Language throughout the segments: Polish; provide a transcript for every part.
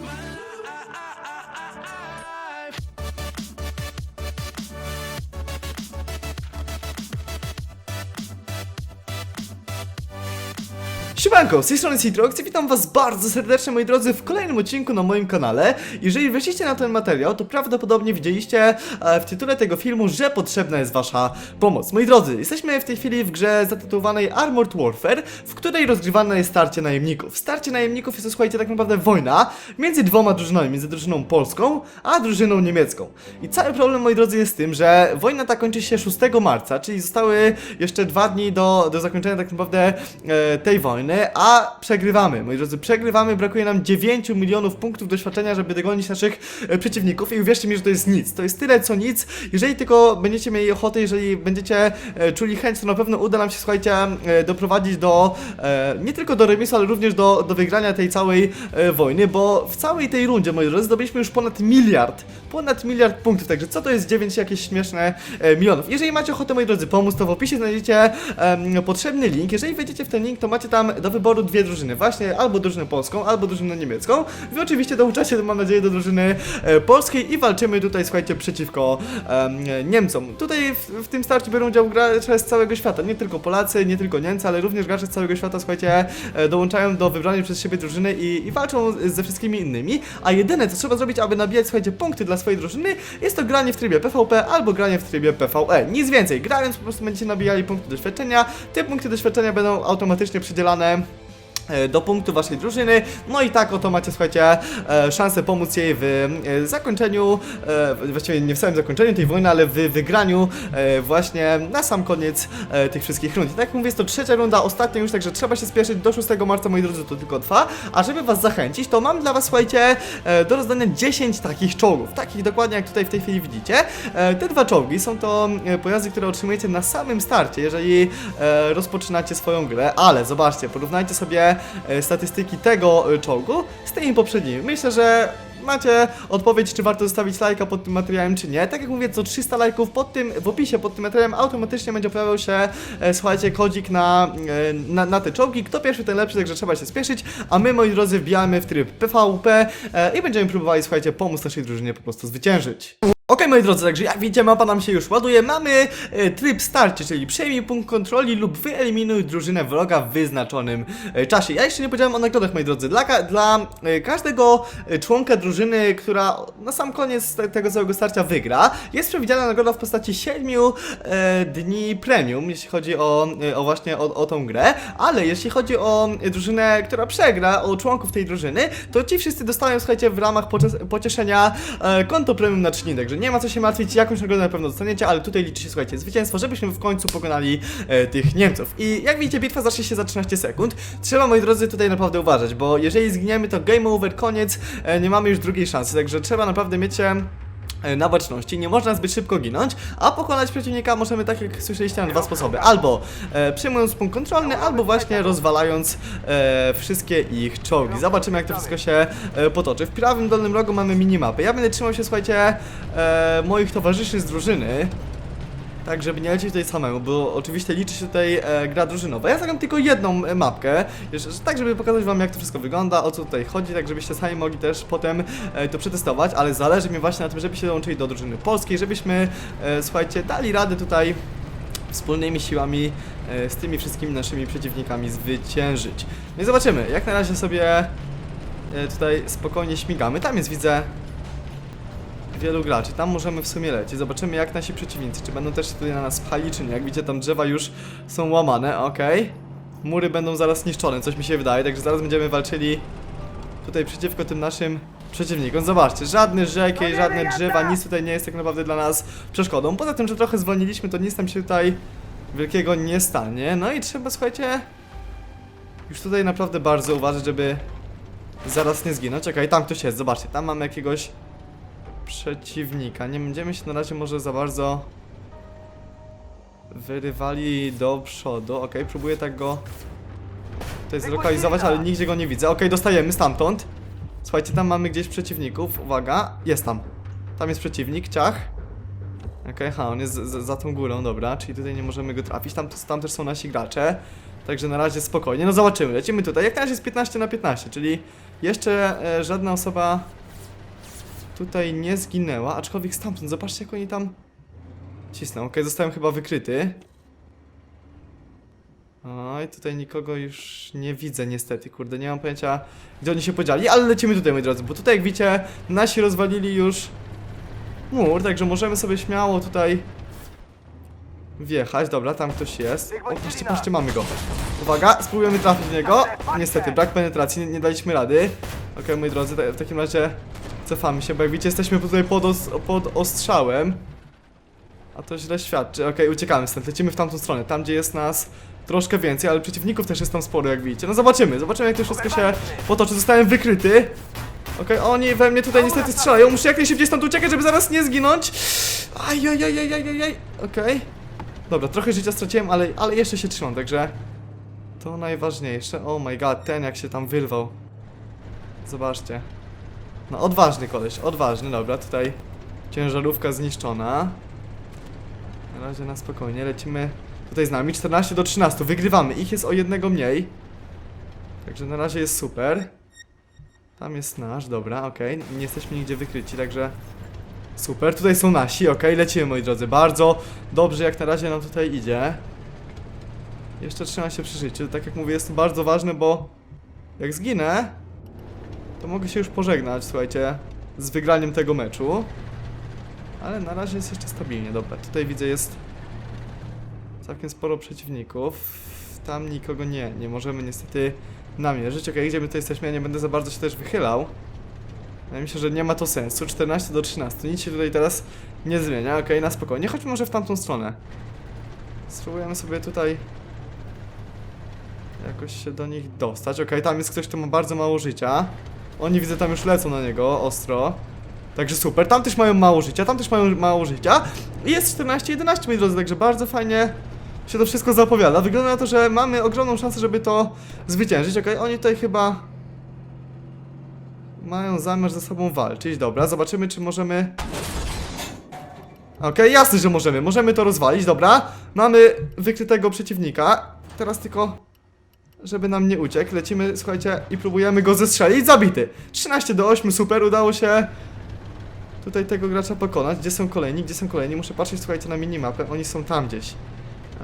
My Siemanko, z tej strony Citrox i witam was bardzo serdecznie moi drodzy w kolejnym odcinku na moim kanale. Jeżeli weszliście na ten materiał, to prawdopodobnie widzieliście e, w tytule tego filmu, że potrzebna jest wasza pomoc. Moi drodzy, jesteśmy w tej chwili w grze zatytułowanej Armored Warfare, w której rozgrywane jest starcie najemników. Starcie najemników jest to słuchajcie tak naprawdę wojna między dwoma drużynami, między drużyną polską a drużyną niemiecką. I cały problem moi drodzy jest tym, że wojna ta kończy się 6 marca, czyli zostały jeszcze dwa dni do, do zakończenia tak naprawdę e, tej wojny, a przegrywamy, moi drodzy, przegrywamy, brakuje nam 9 milionów punktów doświadczenia, żeby dogonić naszych e, przeciwników. I uwierzcie mi, że to jest nic, to jest tyle co nic, jeżeli tylko będziecie mieli ochotę, jeżeli będziecie e, czuli chęć, to na pewno uda nam się, słuchajcie, e, doprowadzić do, e, nie tylko do remisu, ale również do, do wygrania tej całej e, wojny, bo w całej tej rundzie, moi drodzy, zdobyliśmy już ponad miliard, ponad miliard punktów, także co to jest 9 jakieś śmieszne e, milionów. Jeżeli macie ochotę, moi drodzy, pomóc, to w opisie znajdziecie em, potrzebny link. Jeżeli wejdziecie w ten link, to macie tam do wyboru dwie drużyny, właśnie albo drużynę polską, albo drużynę niemiecką. Wy oczywiście dołączacie, mam nadzieję, do drużyny e, polskiej i walczymy tutaj, słuchajcie, przeciwko em, Niemcom. Tutaj w, w tym starciu biorą udział gracze z całego świata, nie tylko Polacy, nie tylko Niemcy, ale również gracze z całego świata, słuchajcie, e, dołączają do wybranej przez siebie drużyny i, i walczą ze wszystkimi innymi, a jedyne, co trzeba zrobić, aby nabijać, słuchajcie, punkty dla swojej drużyny, jest to granie w trybie PvP albo granie w trybie PvE. Nic więcej, grając po prostu będziecie nabijali punkty doświadczenia, te punkty doświadczenia będą automatycznie przydzielane e, do punktu waszej drużyny. No i tak oto macie, słuchajcie, e, szansę pomóc jej w e, zakończeniu, e, właściwie nie w samym zakończeniu tej wojny, ale w wygraniu e, właśnie na sam koniec e, tych wszystkich rund. I tak jak mówię, jest to trzecia runda, ostatnia już, także trzeba się spieszyć. Do 6 marca, moi drodzy, to tylko trwa. A żeby was zachęcić, to mam dla was, słuchajcie, e, do rozdania 10 takich czołgów. Takich dokładnie jak tutaj w tej chwili widzicie. E, Te dwa czołgi są to e, pojazdy, które otrzymujecie na samym starcie, jeżeli e, rozpoczynacie swoją grę, ale zobaczcie, porównajcie sobie e, statystyki tego e, czołgu z tymi poprzednimi. Myślę, że macie odpowiedź, czy warto zostawić lajka pod tym materiałem, czy nie. Tak jak mówię, co 300 lajków pod tym, w opisie pod tym materiałem automatycznie będzie pojawiał się, e, słuchajcie, kodzik na, na, na te czołgi. Kto pierwszy, ten lepszy, także trzeba się spieszyć. A my, moi drodzy, wbijamy w tryb PvP i będziemy próbowali, słuchajcie, pomóc naszej drużynie po prostu zwyciężyć. Okej, moi drodzy, także jak widzicie, mapa nam się już ładuje. Mamy e, tryb starcie, czyli przejmij punkt kontroli lub wyeliminuj drużynę wroga w wyznaczonym e, czasie. Ja jeszcze nie powiedziałem o nagrodach, moi drodzy. Dla, dla e, każdego e, członka drużyny, która na sam koniec te, tego całego starcia wygra, jest przewidziana nagroda w postaci 7 e, dni premium, jeśli chodzi o, e, o właśnie o, o tą grę. Ale jeśli chodzi o e, drużynę, która przegra, o członków tej drużyny, to ci wszyscy dostają, słuchajcie, w ramach pocie- pocieszenia e, konto premium na 3 dni. Także nie ma co się martwić, jakąś nagrodę na pewno dostaniecie, ale tutaj liczy się, słuchajcie, zwycięstwo, żebyśmy w końcu pokonali e, tych Niemców. I jak widzicie, bitwa zacznie się za 13 sekund. Trzeba, moi drodzy, tutaj naprawdę uważać, bo jeżeli zginiemy, to game over, koniec, e, nie mamy już drugiej szansy, także trzeba naprawdę mieć na baczności, nie można zbyt szybko ginąć, a pokonać przeciwnika możemy, tak jak słyszeliście, na dwa sposoby. Albo e, przejmując punkt kontrolny, albo właśnie rozwalając e, wszystkie ich czołgi. Zobaczymy, jak to wszystko się e, potoczy. W prawym dolnym rogu mamy minimapę. Ja będę trzymał się, słuchajcie, e, moich towarzyszy z drużyny. Tak, żeby nie lecieć tutaj samemu, bo oczywiście liczy się tutaj e, gra drużynowa. Ja zagram tylko jedną e, mapkę, jeszcze, tak żeby pokazać wam jak to wszystko wygląda, o co tutaj chodzi, tak żebyście sami mogli też potem e, to przetestować, ale zależy mi właśnie na tym, żebyście dołączyli do drużyny polskiej, żebyśmy, e, słuchajcie, dali radę tutaj wspólnymi siłami e, z tymi wszystkimi naszymi przeciwnikami zwyciężyć. No i zobaczymy, jak na razie sobie e, tutaj spokojnie śmigamy. Tam jest, widzę, wielu graczy. Tam możemy w sumie lecieć. Zobaczymy jak nasi przeciwnicy, czy będą też się tutaj na nas pchali, czy nie. Jak widzicie, tam drzewa już są łamane, okej. Mury będą zaraz niszczone, coś mi się wydaje, także zaraz będziemy walczyli tutaj przeciwko tym naszym przeciwnikom. Zobaczcie, żadne rzeki, żadne drzewa, nic tutaj nie jest tak naprawdę dla nas przeszkodą. Poza tym, że trochę zwolniliśmy, to nic nam się tutaj wielkiego nie stanie. No i trzeba, słuchajcie, już tutaj naprawdę bardzo uważać, żeby zaraz nie zginąć. Czekaj, tam ktoś jest, zobaczcie, tam mamy jakiegoś przeciwnika. Nie będziemy się na razie może za bardzo wyrywali do przodu. Okej, próbuję tak go tutaj zlokalizować, ale nigdzie go nie widzę. Okej, dostajemy stamtąd. Słuchajcie, tam mamy gdzieś przeciwników. Uwaga, jest tam. Tam jest przeciwnik, ciach. Okej, ha, on jest z, z, za tą górą, dobra, czyli tutaj nie możemy go trafić. Tam, tam też są nasi gracze. Także na razie spokojnie, no zobaczymy, lecimy tutaj. Jak na razie jest 15 na 15, czyli jeszcze e, żadna osoba tutaj nie zginęła, aczkolwiek stamtąd, zobaczcie jak oni tam cisną. Okej, zostałem chyba wykryty. Oj, tutaj nikogo już nie widzę niestety, kurde, nie mam pojęcia gdzie oni się podzieli, ale lecimy tutaj moi drodzy, bo tutaj jak widzicie, nasi rozwalili już mur, także możemy sobie śmiało tutaj wjechać, dobra, tam ktoś jest. O, patrzcie, patrzcie, mamy go. Uwaga, spróbujemy trafić w niego. Niestety, brak penetracji, nie, nie daliśmy rady. Okej, moi drodzy, w takim razie cofamy się, bo jak widzicie, jesteśmy tutaj pod, os pod ostrzałem. A to źle świadczy. Okej, uciekamy stąd, lecimy w tamtą stronę, tam gdzie jest nas troszkę więcej, ale przeciwników też jest tam sporo, jak widzicie. No zobaczymy, zobaczymy jak to wszystko się potoczy. Zostałem wykryty. Okej, oni we mnie tutaj niestety strzelają. Muszę jak najszybciej stąd uciekać, żeby zaraz nie zginąć. Ajajajajajajaj. Okej. Dobra, trochę życia straciłem, ale, ale jeszcze się trzymam, także to najważniejsze. Oh my god, ten jak się tam wyrwał. Zobaczcie. No, odważny koleś, odważny, dobra, tutaj ciężarówka zniszczona. Na razie na spokojnie, lecimy tutaj z nami, 14 do 13, wygrywamy, ich jest o jednego mniej. Także na razie jest super. Tam jest nasz, dobra, okej, nie jesteśmy nigdzie wykryci, także super, tutaj są nasi, okej, lecimy moi drodzy, bardzo dobrze jak na razie nam tutaj idzie. Jeszcze trzymam się przy życiu, tak jak mówię, jest to bardzo ważne, bo jak zginę, to mogę się już pożegnać, słuchajcie, z wygraniem tego meczu. Ale na razie jest jeszcze stabilnie, dobra, tutaj widzę jest całkiem sporo przeciwników. Tam nikogo nie, nie możemy niestety namierzyć. Okej, gdzie my tutaj jesteśmy, ja nie będę za bardzo się też wychylał. Ja myślę, że nie ma to sensu. 14 do 13, nic się tutaj teraz nie zmienia. Okej, na spokojnie, chodźmy może w tamtą stronę. Spróbujemy sobie tutaj jakoś się do nich dostać. Okej, tam jest ktoś, kto ma bardzo mało życia. Oni widzę tam już lecą na niego ostro. Także super, tam też mają mało życia, tam też mają mało życia. I jest 14-11 moi drodzy, także bardzo fajnie się to wszystko zapowiada. Wygląda na to, że mamy ogromną szansę, żeby to zwyciężyć. Okej, oni tutaj chyba mają zamiar ze sobą walczyć. Dobra, zobaczymy czy możemy... Okej, jasne, że możemy. Możemy to rozwalić, dobra. Mamy wykrytego przeciwnika. Teraz tylko żeby nam nie uciekł. Lecimy, słuchajcie, i próbujemy go zestrzelić. Zabity. 13 do 8, super, udało się tutaj tego gracza pokonać. Gdzie są kolejni? Gdzie są kolejni? Muszę patrzeć, słuchajcie, na minimapę. Oni są tam gdzieś.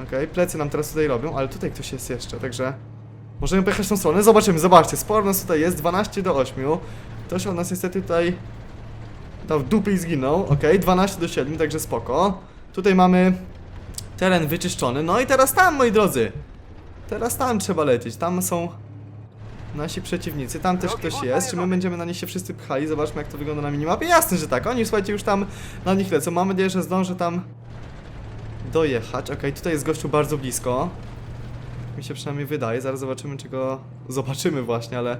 Okej, plecy nam teraz tutaj robią, ale tutaj ktoś jest jeszcze, także możemy pojechać tą stronę. Zobaczymy, zobaczcie, sporo nas tutaj jest, 12 do 8. Ktoś od nas niestety tutaj dał dupy i zginął. Okej, 12 do 7, także spoko. Tutaj mamy teren wyczyszczony. No i teraz tam, moi drodzy. Teraz tam trzeba lecieć. Tam są nasi przeciwnicy. Tam też ktoś jest. Czy my będziemy na nich się wszyscy pchali? Zobaczmy, jak to wygląda na minimapie. Jasne, że tak. Oni, słuchajcie, już tam na nich lecą. Mam nadzieję, że zdążę tam dojechać. Okej, tutaj jest gościu bardzo blisko. Mi się przynajmniej wydaje. Zaraz zobaczymy, czy go zobaczymy właśnie, ale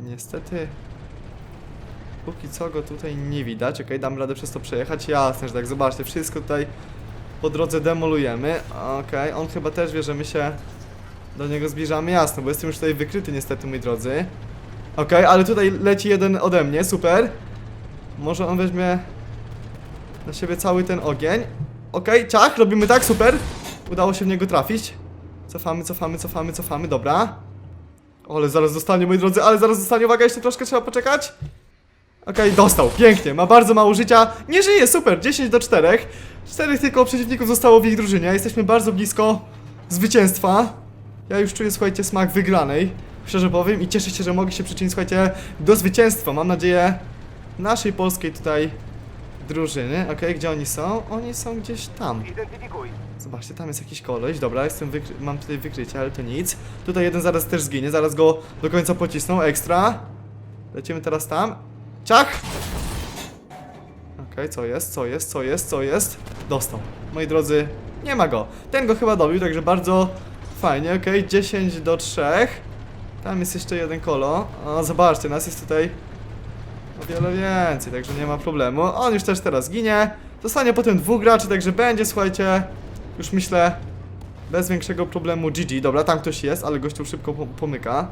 niestety póki co go tutaj nie widać. Okej, dam radę przez to przejechać. Jasne, że tak. Zobaczcie, wszystko tutaj po drodze demolujemy. Okej, on chyba też wie, że my się do niego zbliżamy. Jasne, bo jestem już tutaj wykryty niestety, moi drodzy. Okej, ale tutaj leci jeden ode mnie. Super. Może on weźmie na siebie cały ten ogień. Okej, ciach, robimy tak, super. Udało się w niego trafić. Cofamy, cofamy, cofamy, cofamy, dobra. Ale zaraz dostanie, moi drodzy, ale zaraz dostanie, uwaga, jeszcze troszkę trzeba poczekać. Okej, dostał, pięknie, ma bardzo mało życia, nie żyje, super, 10 do 4. Czterech tylko przeciwników zostało w ich drużynie, jesteśmy bardzo blisko zwycięstwa. Ja już czuję, słuchajcie, smak wygranej, szczerze powiem, i cieszę się, że mogę się przyczynić, słuchajcie, do zwycięstwa. Mam nadzieję naszej polskiej tutaj drużyny. Okej, gdzie oni są? Oni są gdzieś tam. Zobaczcie, tam jest jakiś koleś, dobra, jestem mam tutaj wykrycie, ale to nic. Tutaj jeden zaraz też zginie, zaraz go do końca pocisną, ekstra. Lecimy teraz tam. Ciach! Okej, co jest, co jest, co jest, co jest? Dostał. Moi drodzy, nie ma go. Ten go chyba dobił, także bardzo fajnie, okej, 10 do 3. Tam jest jeszcze jeden kolo. O, zobaczcie, nas jest tutaj o wiele więcej, także nie ma problemu. On już też teraz ginie. Zostanie potem dwóch graczy, także będzie, słuchajcie, już myślę, bez większego problemu GG. Dobra, tam ktoś jest, ale gościu szybko pom- pomyka.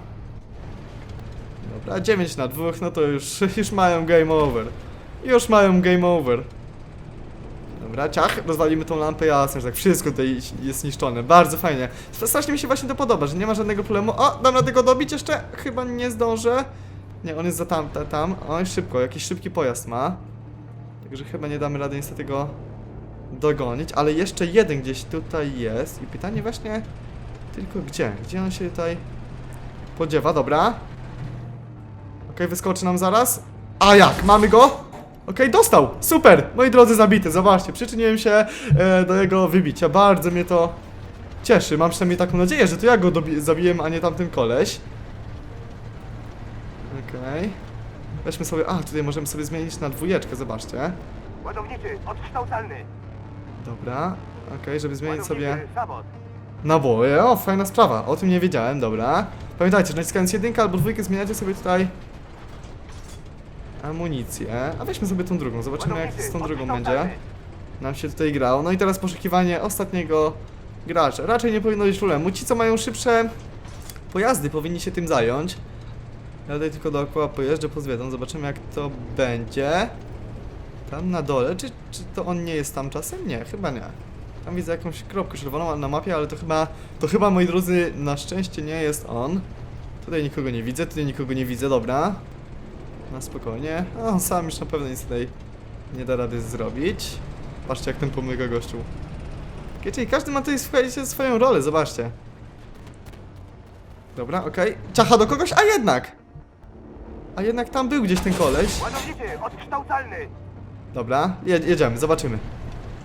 Dobra, 9 na 2, no to już, już mają game over. Już mają game over. Dobra, ciach, rozwalimy tą lampę, jasne, że tak wszystko tutaj jest niszczone, bardzo fajnie. Strasznie mi się właśnie to podoba, że nie ma żadnego problemu. O, dam radę go dobić jeszcze? Chyba nie zdążę. Nie, on jest za tam, ta- tam. Oj, szybko, jakiś szybki pojazd ma. Także chyba nie damy rady niestety go dogonić, ale jeszcze jeden gdzieś tutaj jest i pytanie właśnie tylko gdzie? Gdzie on się tutaj podziewa? Dobra. Okej, wyskoczy nam zaraz. A jak? Mamy go? Okej, dostał! Super! Moi drodzy, zabity, zobaczcie, przyczyniłem się e, do jego wybicia. Bardzo mnie to cieszy. Mam przynajmniej taką nadzieję, że to ja go zabiłem, a nie tamten koleś. Okej. Weźmy sobie. A, tutaj możemy sobie zmienić na dwójeczkę, zobaczcie. Ładowniczy, odkształcalny. Dobra. Okej, żeby zmienić sobie naboje. O, fajna sprawa. O tym nie wiedziałem, dobra. Pamiętajcie, że naciskając jedynkę albo dwójkę zmieniacie sobie tutaj amunicję. A weźmy sobie tą drugą, zobaczymy jak z tą drugą będzie. odkształcalny. Nam się tutaj grało. No i teraz poszukiwanie ostatniego gracza. Raczej nie powinno być problemu. Ci, co mają szybsze pojazdy, powinni się tym zająć. Ja tutaj tylko dookoła pojeżdżę, pozwiedzam, zobaczymy jak to będzie. Tam na dole, czy, czy to on nie jest tam czasem? Nie, chyba nie. Tam widzę jakąś kropkę czerwoną na mapie, ale to chyba, to chyba, moi drodzy, na szczęście nie jest on. Tutaj nikogo nie widzę, tutaj nikogo nie widzę, dobra. Na spokojnie. A on sam już na pewno nic tutaj nie da rady zrobić. Patrzcie jak ten pomyga gościu. Okay, czyli każdy ma tutaj słuchajcie, swoją rolę, zobaczcie. Dobra, okej. Czacha do kogoś, a jednak! A jednak tam był gdzieś ten koleś. Ładowniczy, odkształcalny. Dobra, je, jedziemy, zobaczymy.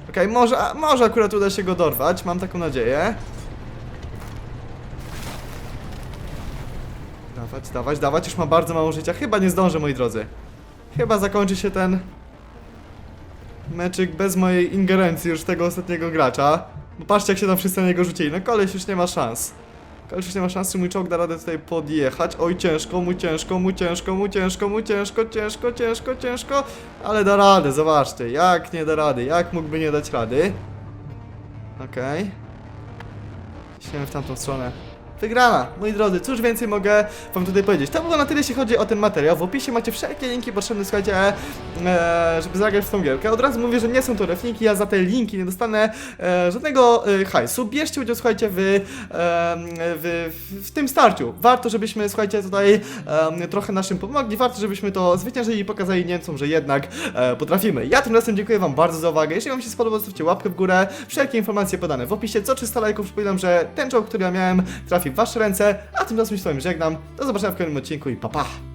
Okej, może, a, może akurat uda się go dorwać, mam taką nadzieję. Dawać, dawać, dawać, już ma bardzo mało życia. Chyba nie zdążę, moi drodzy. Chyba zakończy się ten meczyk bez mojej ingerencji już tego ostatniego gracza. Bo patrzcie, jak się tam wszyscy na niego rzucili. No koleś już nie ma szans. Koleś już nie ma szans, czy mój czołg da radę tutaj podjechać. Oj, ciężko, mu ciężko, mu ciężko, mu ciężko, mu ciężko, ciężko, ciężko, ciężko. Ale da radę, zobaczcie. Jak nie da rady, jak mógłby nie dać rady. Okej. Idziemy w tamtą stronę. Wygrana, moi drodzy, cóż więcej mogę wam tutaj powiedzieć. To było na tyle, jeśli chodzi o ten materiał. W opisie macie wszelkie linki potrzebne, słuchajcie, e, żeby zagrać w tą gierkę. Od razu mówię, że nie są to reflinki, ja za te linki nie dostanę e, żadnego e, hajsu. Bierzcie udział, słuchajcie, w, e, w, w, tym starciu. Warto, żebyśmy, słuchajcie, tutaj e, trochę naszym pomogli. Warto, żebyśmy to zwyciężyli i pokazali Niemcom, że jednak e, potrafimy. Ja tymczasem dziękuję wam bardzo za uwagę. Jeśli wam się spodobało, zostawcie łapkę w górę. Wszelkie informacje podane w opisie. Co 300 lajków, przypominam, że ten czołg, który ja miałem, trafi w wasze ręce. A tymczasem się z wami żegnam. Do zobaczenia w kolejnym odcinku i pa pa!